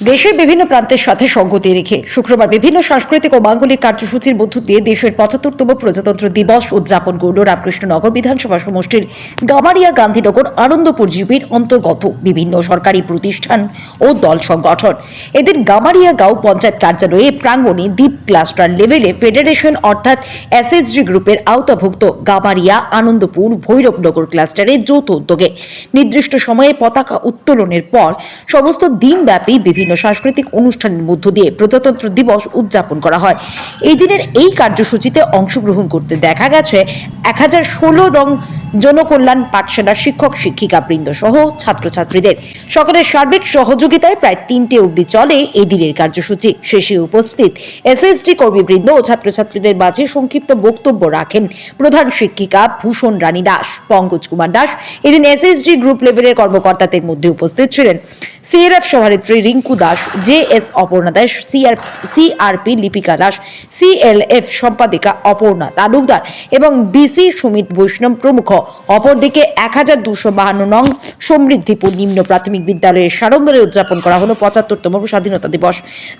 দেশের বিভিন্ন প্রান্তের সাথে সঙ্গতি রেখে শুক্রবার বিভিন্ন সাংস্কৃতিক ও মাঙ্গলিক কার্যসূচির মধ্য দিয়ে দেশের পঁচাত্তরতম প্রজাতন্ত্র দিবস উদযাপন করল রামকৃষ্ণনগর বিধানসভা সমষ্টির গামারিয়া গান্ধীনগর আনন্দপুর জিপির অন্তর্গত বিভিন্ন সরকারি প্রতিষ্ঠান ও দল সংগঠন। এদিন গামারিয়া গাঁও পঞ্চায়েত কার্যালয়ে প্রাঙ্গণে দ্বীপ ক্লাস্টার লেভেলে ফেডারেশন অর্থাৎ এসএসজি গ্রুপের আওতাভুক্ত গামারিয়া আনন্দপুর ভৈরবনগর ক্লাস্টারে যৌথ উদ্যোগে নির্দিষ্ট সময়ে পতাকা উত্তোলনের পর সমস্ত দিনব্যাপী বিভিন্ন সাংস্কৃতিক অনুষ্ঠানের মধ্য দিয়ে প্রজাতন্ত্র দিবস উদযাপন করা হয়। এই দিনের এই কার্যসূচিতে অংশগ্রহণ করতে দেখা গেছে এক হাজার ষোলো রং জনকল্যাণ পাঠশালার শিক্ষক, শিক্ষিকা বৃন্দ সহ ছাত্রছাত্রীদের। সকলের সার্বিক সহযোগিতায় প্রায় তিনটে অবধি চলে এই দিনের কার্যসূচি। শেষে উপস্থিত এসএসডি কর্মীবৃন্দ ও ছাত্রছাত্রীদের মাঝে সংক্ষিপ্ত বক্তব্য রাখেন প্রধান শিক্ষিকা ভূষণ রানী দাস, পঙ্কজ কুমার দাস। এদিন এসএসডি গ্রুপ লেভেলের কর্মকর্তাদের মধ্যে উপস্থিত ছিলেন সিআরএফ সভানেত্রী Rinku Das J S Aparna Das, CR CRP Lipika Das, CLF সম্পাদিকা অপর্ণা তালুকদার এবং ডিসি সুমিত বৈষ্ণব প্রমুখ। অপরদিকে এক হাজার দুশো বাহান্ন নং সমৃদ্ধিপুর নিম্ন প্রাথমিক বিদ্যালয়ের সাড়ম্বরে উদযাপন করা হলো পঁচাত্তরতম স্বাধীনতা দিবস।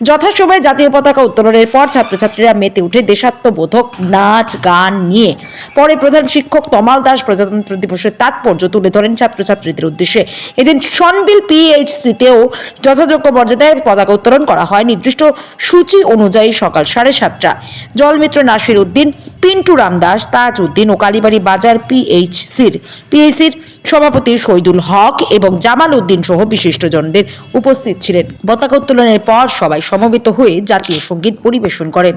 যথাসময়ে জাতীয় পতাকা উত্তোলনের পর ছাত্রছাত্রীরা মেতে উঠে দেশাত্মবোধক নাচ, গান নিয়ে পরে প্রধান শিক্ষক তমাল দাস প্রজাতন্ত্র দিবসের তাৎপর্য তুলে ধরেন ছাত্রছাত্রীদের উদ্দেশ্যে। এদিন সনবিল পিএইচসিতেও যথাযোগ্য মর্যাদায় পতাকা উত্তোলন করা হয়। নির্দিষ্ট সূচি অনুযায়ী সকাল সাড়ে সাতটা। জলমিত্র নাসির উদ্দিন, পিন্টু রাম দাস তাজ উদ্দিন ও কালীবাড়ি বাজার পিএইচসির পিএইচসির সভাপতি শহীদুল হক এবং জামাল উদ্দিন সহ বিশিষ্টজনদের উপস্থিত ছিলেন। পতাকা উত্তোলনের পর সবাই সমবেত হয়ে জাতীয় সংগীত পরিবেশন করেন।